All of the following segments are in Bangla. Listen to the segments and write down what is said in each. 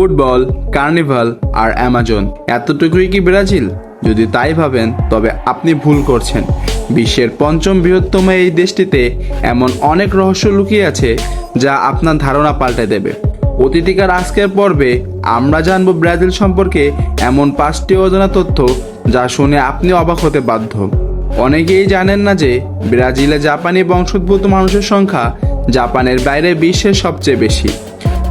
ফুটবল, কার্নিভাল আর অ্যামাজন। এতটুকুই কি ব্রাজিল? যদি তাই ভাবেন, তবে আপনি ভুল করছেন। বিশ্বের পঞ্চম বৃহত্তম এই দেশটিতে এমন অনেক রহস্য লুকিয়ে আছে যা আপনার ধারণা পাল্টে দেবে। অতিথিকার আজকের পর্বে আমরা জানব ব্রাজিল সম্পর্কে এমন পাঁচটি অজানা তথ্য যা শুনে আপনি অবাক হতে বাধ্য। অনেকেই জানেন না যে ব্রাজিলে জাপানি বংশোদ্ভূত মানুষের সংখ্যা জাপানের বাইরে বিশ্বের সবচেয়ে বেশি।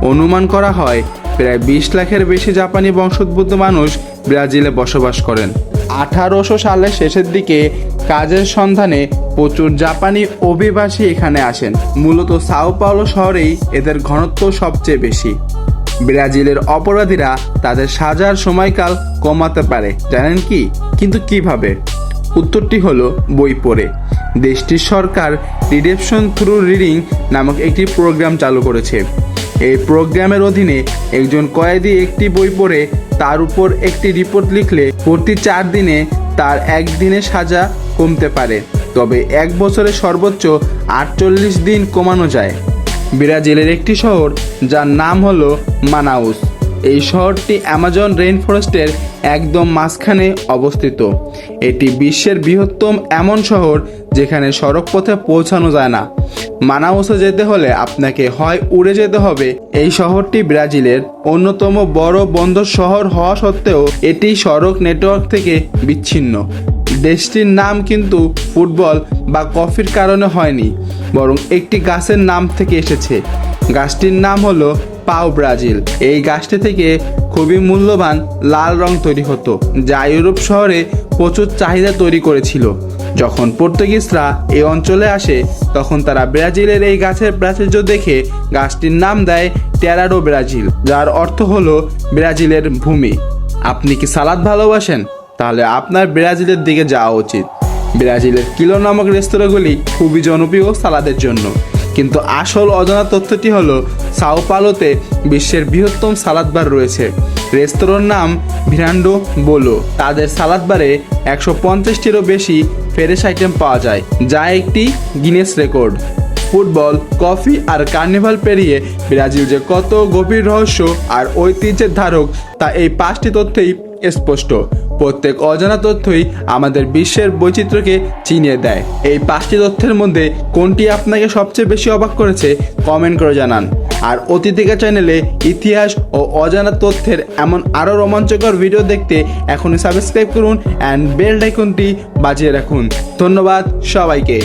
অনুমান করা হয় প্রায় বিশ লাখের বেশি জাপানি বংশোদ্ভূত মানুষ ব্রাজিলে বসবাস করেন। আঠারোশো সালের শেষের দিকে কাজের সন্ধানে প্রচুর জাপানি অভিবাসী এখানে আসেন। মূলত সাও পাওলো শহরেই এদের ঘনত্ব সবচেয়ে বেশি। ব্রাজিলের অপরাধীরা তাদের সাজার সময়কাল কমাতে পারে, জানেন কি? কিন্তু কীভাবে? উত্তরটি হলো বই পড়ে। দেশটির সরকার রিডেপশন থ্রু রিডিং নামক একটি প্রোগ্রাম চালু করেছে। এই প্রোগ্রামের অধীনে একজন কয়েদি একটি বই পড়ে, তার উপর একটি রিপোর্ট লিখলে প্রতি চার দিনে তার একদিনে সাজা কমতে পারে। তবে এক বছরে সর্বোচ্চ আটচল্লিশ দিন কমানো যায়। ব্রাজিলের একটি শহর, যার নাম হলো মানাউস। এই শহরটি অ্যামাজন রেইন ফরেস্টের একদম মাঝখানে অবস্থিত। এটি বিশ্বের বৃহত্তম এমন শহর যেখানে সড়ক পথে পৌঁছানো যায় না। মানাউসে যেতে হলে আপনাকে হয় উড়ে যেতে হবে। এই শহরটি ব্রাজিলের অন্যতম বড় বন্দর শহর হওয়া সত্ত্বেও এটি সড়ক নেটওয়ার্ক থেকে বিচ্ছিন্ন। দেশটির নাম কিন্তু ফুটবল বা কফির কারণে হয়নি, বরং একটি গাছের নাম থেকে এসেছে। গাছটির নাম হলো পাও ব্রাজিল। এই গাছটি থেকে খুবই মূল্যবান লাল রং তৈরি হতো, যা ইউরোপ শহরে প্রচুর চাহিদা তৈরি করেছিল। যখন পর্তুগিজরা এই অঞ্চলে আসে, তখন তারা ব্রাজিলের এই গাছের প্রাচুর্য দেখে গাছটির নাম দেয় টেরাডো ব্রাজিল, যার অর্থ হলো ব্রাজিলের ভূমি। আপনি কি সালাদ ভালোবাসেন? তাহলে আপনার ব্রাজিলের দিকে যাওয়া উচিত। ব্রাজিলের কিলো নামক রেস্তোরাঁগুলি খুবই জনপ্রিয় সালাদের জন্য। কিন্তু আসল অজানা তথ্যটি হলো, সাও পালোতে বিশ্বের বৃহত্তম সালাদ বার রয়েছে। রেস্তোরাঁর নাম ভিরান্ডো বোলো। তাদের সালাদ বারে একশো পঞ্চাশটিরও বেশি ফেরেশ আইটেম পাওয়া যায়, যা একটি গিনেস রেকর্ড। ফুটবল, কফি আর কার্নিভাল পেরিয়ে ব্রাজিল যে কত গভীর রহস্য আর ঐতিহ্যের ধারক, তা এই পাঁচটি তথ্যেই স্পষ্ট। প্রত্যেক অজানা তথ্যই আমাদের বিশ্বের বৈচিত্র্যকে চিনিয়ে দেয়। এই পাঁচটি তথ্যের মধ্যে কোনটি আপনাকে সবচেয়ে বেশি অবাক করেছে কমেন্ট করে জানান। আর অতিথিকা চ্যানেলে ইতিহাস ও অজানা তথ্যের এমন আরও রোমাঞ্চকর ভিডিও দেখতে এখনই সাবস্ক্রাইব করুন অ্যান্ড বেল আইকনটি বাজিয়ে রাখুন। ধন্যবাদ সবাইকে।